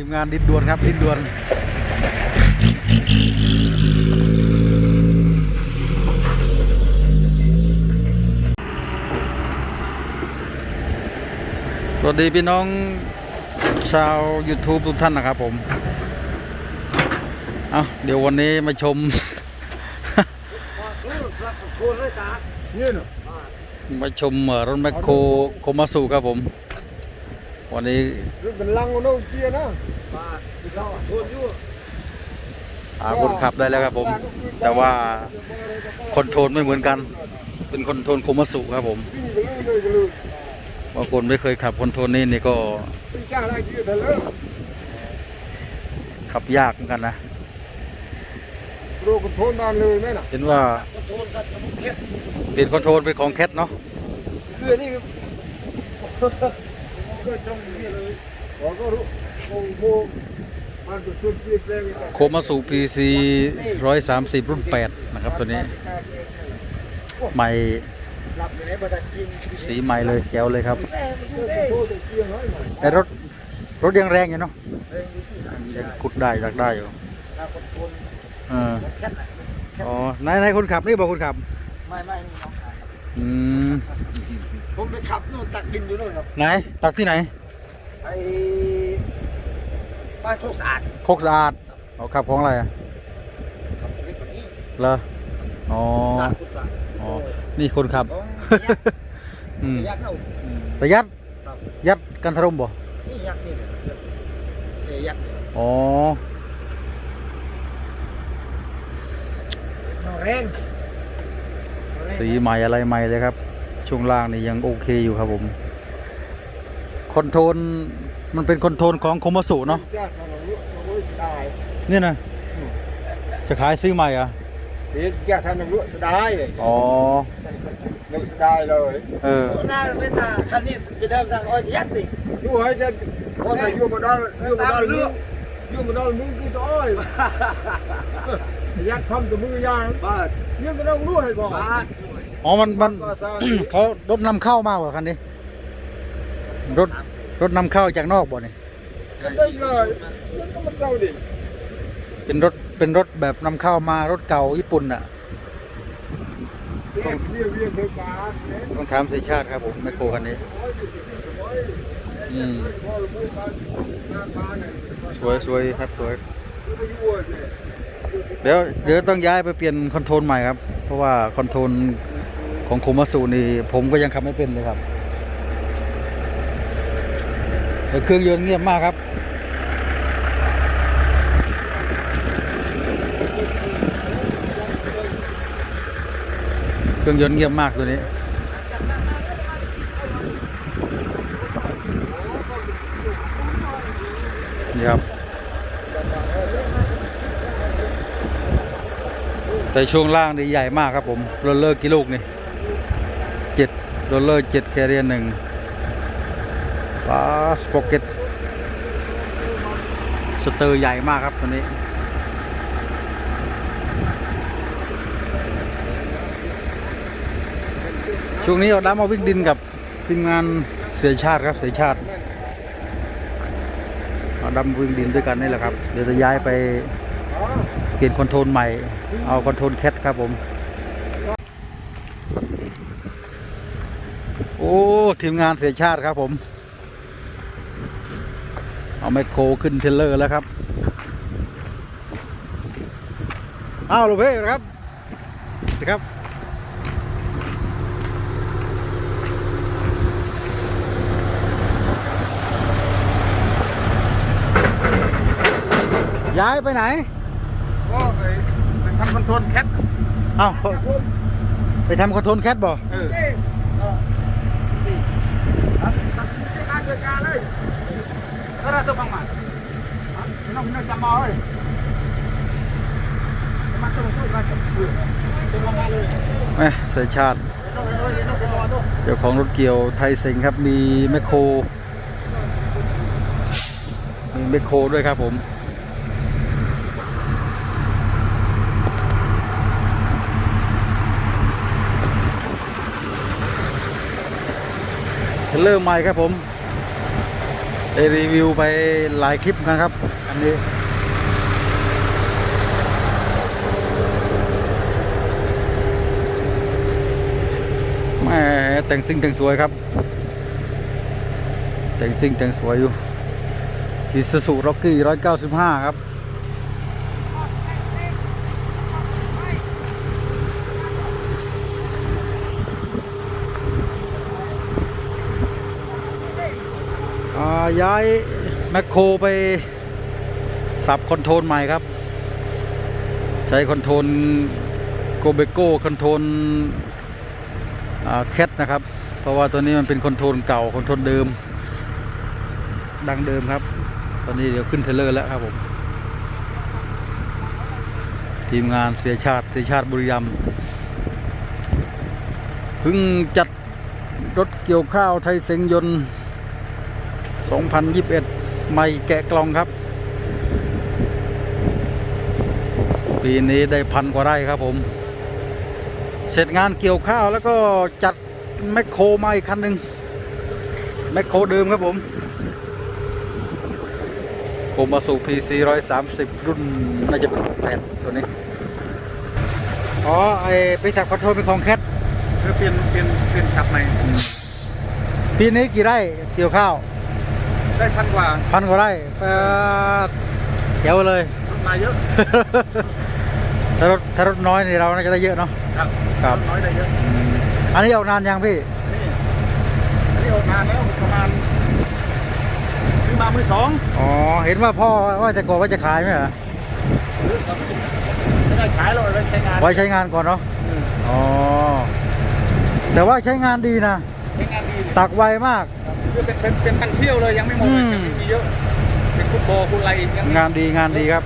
ทีมงานดิ้นดวนครับดิ้นดวนสวัสดีพี่น้องชาว YouTube ทุกท่านนะครับผมเอาเดี๋ยววันนี้มาชม มาชมรถแมคโครโคมาสุครับผม วันนี้เป็นลังโน้เกียนะหาคนขับได้แล้วครับผม แต่ว่าคอนโทรลไม่เหมือนกัน เป็นคอนโทรลโคมาสุครับผมวิ่งกันเลยกันเลยบางคนไม่เคยขับคอนโทรลนี่นี่ก็เป็นจ้าอะไรเกียร์เลยขับยากเหมือนกันนะโรคโทนนานเลยไหมน่ะเห็นว่าเปลี่ยนคอนโทรลเป็นของแคทเนาะเรือนี่ ก็จ้องเกียร์เลยผมก็รู้โอ้โหมันจะสุดเกียร์แรงโคมาสุ PC 130รุ่น8นะครับตัวนี้ ใหม่หลับไหนมาแต่กินสีใหม่เลยแจ๋วเลยครับโทษเกียร์ให้หน่อยแต่รถรถยังแรงอยู่เนาะยังขุดได้ดักได้อยู่ถ้าคนคนเออแค่ไหนอ๋อไหนไหนคนขับนี่บอกคนขับ ไม่ไม่นี่น้อง อืมผมไปขับนู่นตักดินอยู่นู่นครับไหน ตักที่ไหน ไอ้บ้านโคกสะอาดโคกสะอาดเอาขับของอะไรอะครับเล็กกว่านี้เหรออ๋อสะอาดโคกสะอาดอ๋อนี่คนขับของอืมยักษ์เอาแต่ยัดครับยัดกันทะลมบ่นี่ยักษ์นี่เนี่ยเอ้ยยักษ์อ๋อแรง สีใหม่อะไรใหม่เลยครับ ช่วงล่างนี่ยังโอเคอยู่ครับผมคอนโทรลมันเป็นคอนโทรลของโคมาสุเนาะยักษ์เราลุกเราลุกสไตล์นี่นะจะขายซื้อใหม่อะเด็กยักษ์ทำเราลุกสไตล์อ๋อลุกสไตล์เลยเออหน้าเป็นตาคันนี้จะเดินทางอ้อยยักษ์ดิดูให้จะพอแต่ยู่มาได้ยู่มาได้มือยู่มาได้มือกี่ตัวอ้อย ยักษ์ทำตัวมือย่างบ้ายังก็ต้องรู้ให้ก่อนบ้าอ๋อมันมัน เขารถนำเข้ามาบ่คันนี้ รถรถนำเข้าจากนอกบ่เนี่ยได้เลยมันก็มันเศร้าดิเป็นรถเป็นรถแบบนำเข้ามารถเก่าญี่ปุ่นอะเรียกเรียกเรียกเธอการต้องถามสีชาติครับผมไมโครคันนี้อืมสวยสวยครับสวย เดี๋ยวเดี๋ยวต้องย้ายไปเปลี่ยนคอนโทรลใหม่ครับ เพราะว่าคอนโทรลของโคมาสุนี่ผมก็ยังขับไม่เป็นเลยครับแต่เครื่องยนต์เงียบมากครับเครื่องยนต์เงียบมากตัวนี้ นี่ครับ แต่ช่วงล่างนี่ใหญ่มากครับผมโรลเลอร์กี่ลูกนี่เจ็ดโรลเลอร์เจ็ดแคเรียนหนึ่งปาสปอกเก็ตสเตอร์ใหญ่มากครับตัวนี้ช่วงนี้เอาด้ามาวิ่งดินกับทีมงานเสียชาติครับเสียชาติเอาดำวิ่งดินด้วยกันนี่แหละครับ เดี๋ยวจะย้ายไป เปลี่ยนคอนโทรลใหม่ เอาคอนโทรลแคทครับผม โอ้ ทีมงานเสียชาติครับผม เอาไมโครขึ้นเทเลอร์แล้วครับ อ้าวลูกเพ่ครับสวัสดีครับย้ายไปไหน ก็ไปทำคอนโทรลแคทเอ้าเขาไปทำคอนโทรลแคทบ่เออสักที่การจัดการเลยถ้าเราต้องฟังมาน้องน้องจำมาเลยมาต้องพูดมาจะพูดจะมาเลยแหมเสียชาติเจ้าของรถเกี่ยวไทยเซ็งครับมีแมคโครมีแมคโครด้วยครับผม เรลเลอร์ใหม่ครับผมได้รีวิวไปหลายคลิปนะครับ อันนี้ แม่แต่งซิ่งแต่งสวยครับ แต่งซิ่งแต่งสวยอยู่อิซูซูร็อกกี้ร้อยเก้าสิบห้าครับ ย้ายแมคโครไปสับคอนโทรลใหม่ครับ ใช้คอนโทรลโกเบโก้คอนโทรลแคทนะครับ เพราะว่าตัวนี้มันเป็นคอนโทรลเก่าคอนโทรลเดิม ดังเดิมครับ ตอนนี้เดี๋ยวขึ้นเทรลเลอร์แล้วครับผมทีมงานเสียชาติเสียชาติบุรีรัมย์เพิ่งจัดรถเกี่ยวข้าวไทยเซ็งยนต์ 2021ไม่แกะกล่องครับ ปีนี้ได้พันกว่าไร่ครับผม เสร็จงานเกี่ยวข้าวแล้วก็จัดแมคโครมาอีกคันหนึ่งแมคโครเดิมครับผมผมมาสู่ PC 130 รุ่นน่าจะเป็นแปดตัวนี้ อ๋อ ไอไปจับคอนโทรลเป็นของแคทเพื่อเปลี่ยนเปลี่ยนเปลี่ยนสับใหม่ปีนี้กี่ไร่เกี่ยวข้าว ได้พันกว่าพันกว่าไร่เอ่อเจ๋วเลยรถมาเยอะ ถ้ารถถ้ารถน้อยนี่เราน่าจะได้เยอะเนาะ ครับครับถน้อยได้เยอะ อันนี้ออกนานยังพี่นี่อันนี้ออกงานแล้วประมาณซื้อมามือสอง อ๋อ เห็นว่าพ่อว่าจะกอกว่าจะขายไหมเหรอหรือไม่ได้ขายเราเลยใช้งาน ไว้ใช้งานก่อนเนาะอืมอ๋อ แต่ว่าใช้งานดีนะ ใช้งานดีเลยตักไวมาก คือเป็นเป็นเป็นพันเที่ยวเลยยังไม่หมดเลยอืม ยังมีเยอะ เป็นฟุตบอลฟุตไลยังมีงานดีงานดีครับ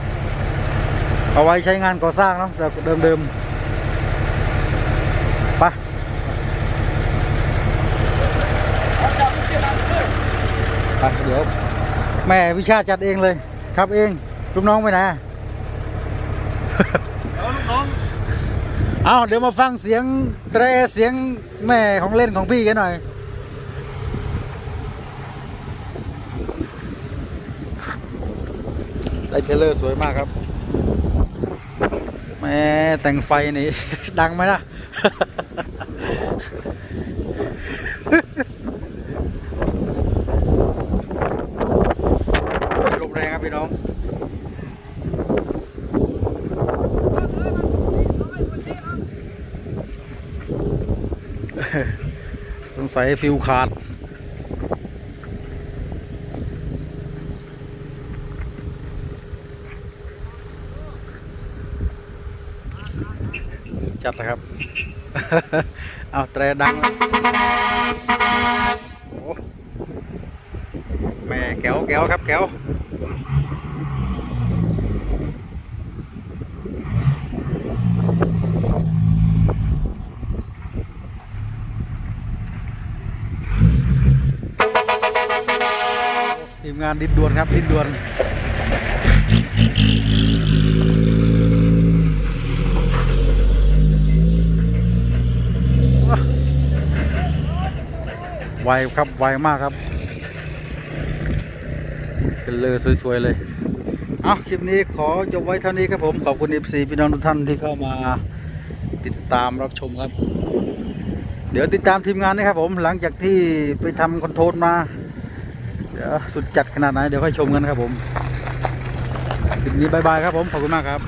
เอาไว้ใช้งานก่อสร้างเนาะแต่เดิมเดิมๆไปไปเดี๋ยว แม่วิชาจัดเองเลย ครับเองลูกน้องไปไหนอะแล้วลูกน้องเอาเดี๋ยวมาฟังเสียงเตรเสียงแม่ของเล่นของพี่กันหน่อย ได้เทเลอร์สวยมากครับแม่แต่งไฟนี่ ดังไหมนะลมแรงครับพี่น้องสงสัยฟิวขาด สุดจัดนะครับ เอาแตรดังเลยโอ้แม่แก้วแก้วครับแก้วทีมงานดินดวนครับดินดวน ครับไวมากครับเป็นเลอสวยๆเลยเอาคลิปนี้ขอจบไว้เท่านี้ครับผมขอบคุณ FC พี่น้องทุกท่านที่เข้ามาติดตามรับชมครับ เดี๋ยวติดตามทีมงานนะครับผมหลังจากที่ไปทำคอนโทรลมาเดี๋ยวสุดจัดขนาดไหนเดี๋ยวค่อยชมกันครับผมคลิปนี้บายๆครับผมขอบคุณมากครับ